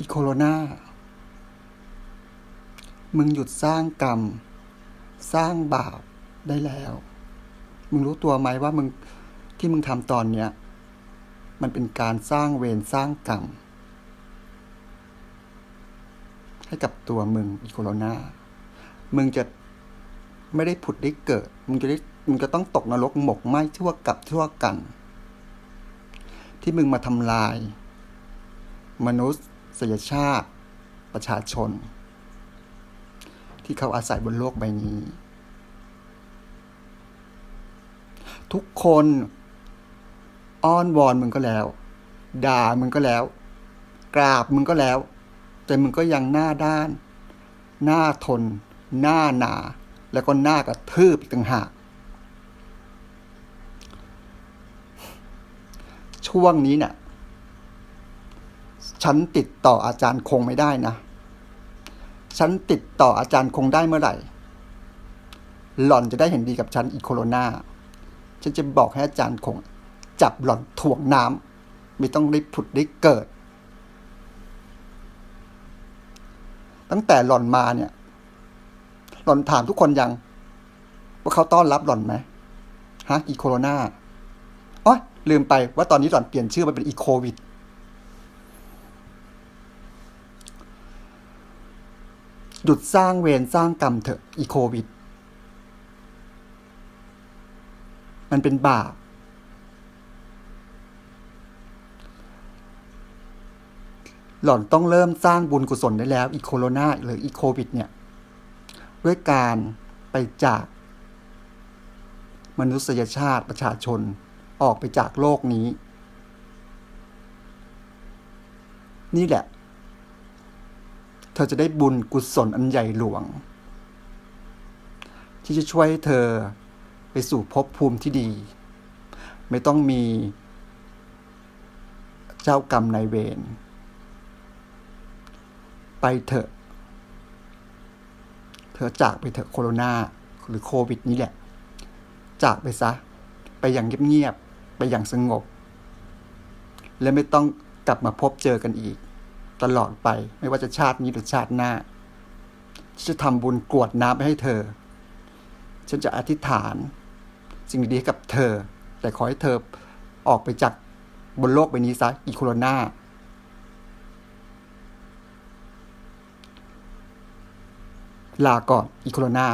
อีโคโรนามึงหยุดสร้างกรรม สร้างบาปได้แล้ว มึงรู้ตัวไหมว่ามึงที่มึงทำตอนเนี้ย มันเป็นการสร้างเวรสร้างกรรม ให้กับตัวมึงอีโคโรนามึงจะไม่ได้ผุดได้เกิด มึงจะได้มึงจะต้องตกนรกหมกไหม้ชั่วกับชั่วกัน ที่มึงมาทำลาย มนุษย ชาติประชาชน ที่เขาอาศัยบนโลกใบนี้ ทุกคนอ้อนวอนมึงก็แล้ว ด่ามึงก็แล้ว กราบมึงก็แล้ว แต่มึงก็ยังหน้าด้าน หน้าทน หน้าหนา แล้วก็หน้ากระทืบอีกต่างหากช่วงนี้เนี่ย ฉันติดต่ออาจารย์คงไม่ได้นะ ฉันติดต่ออาจารย์คงได้เมื่อไหร่ หล่อนจะได้เห็นดีกับฉันอีโคโรนาฉันจะบอกให้อาจารย์คง จับหล่อนถ่วงน้ำไม่ต้องได้ผุดได้เกิด ตั้งแต่หล่อนมาเนี่ย หล่อนถามทุกคนยัง ว่าเขาต้อนรับหล่อนไหมฮะอีโคโรนาอ๋อลืมไปว่าตอนนี้หล่อนเปลี่ยนชื่อมาเป็นอีโควิด หยุดสร้างเวรสร้างกรรมเถอะอีโควิด มันเป็นบาป หล่อนต้องเริ่มสร้างบุญกุศลได้แล้วอีโคโรนาหรืออีโควิดเนี่ย ด้วยการไปจาก มนุษยชาติประชาชนออกไปจากโลกนี้ นี่แหละ เธอจะได้บุญกุศลอันใหญ่หลวง ที่จะช่วยให้เธอไปสู่ภพภูมิที่ดี ไม่ต้องมีเจ้ากรรมนายเวรไปเถอะ เธอจากไปเถอะโคโรนาหรือโควิดนี้แหละ จากไปซะ ไปอย่างเงียบๆไปอย่างสงบ และไม่ต้องกลับมาพบเจอกันอีก ตลอดไป ไม่ว่าจะชาตินี้หรือชาติหน้าฉันจะทำบุญกรวดน้ำให้เธอ ฉันจะอธิษฐาน สิ่งดีๆกับเธอ แต่ขอให้เธอออกไปจากบนโลกใบนี้ซะอีโคโรนาลาก่อนอีโคโรนา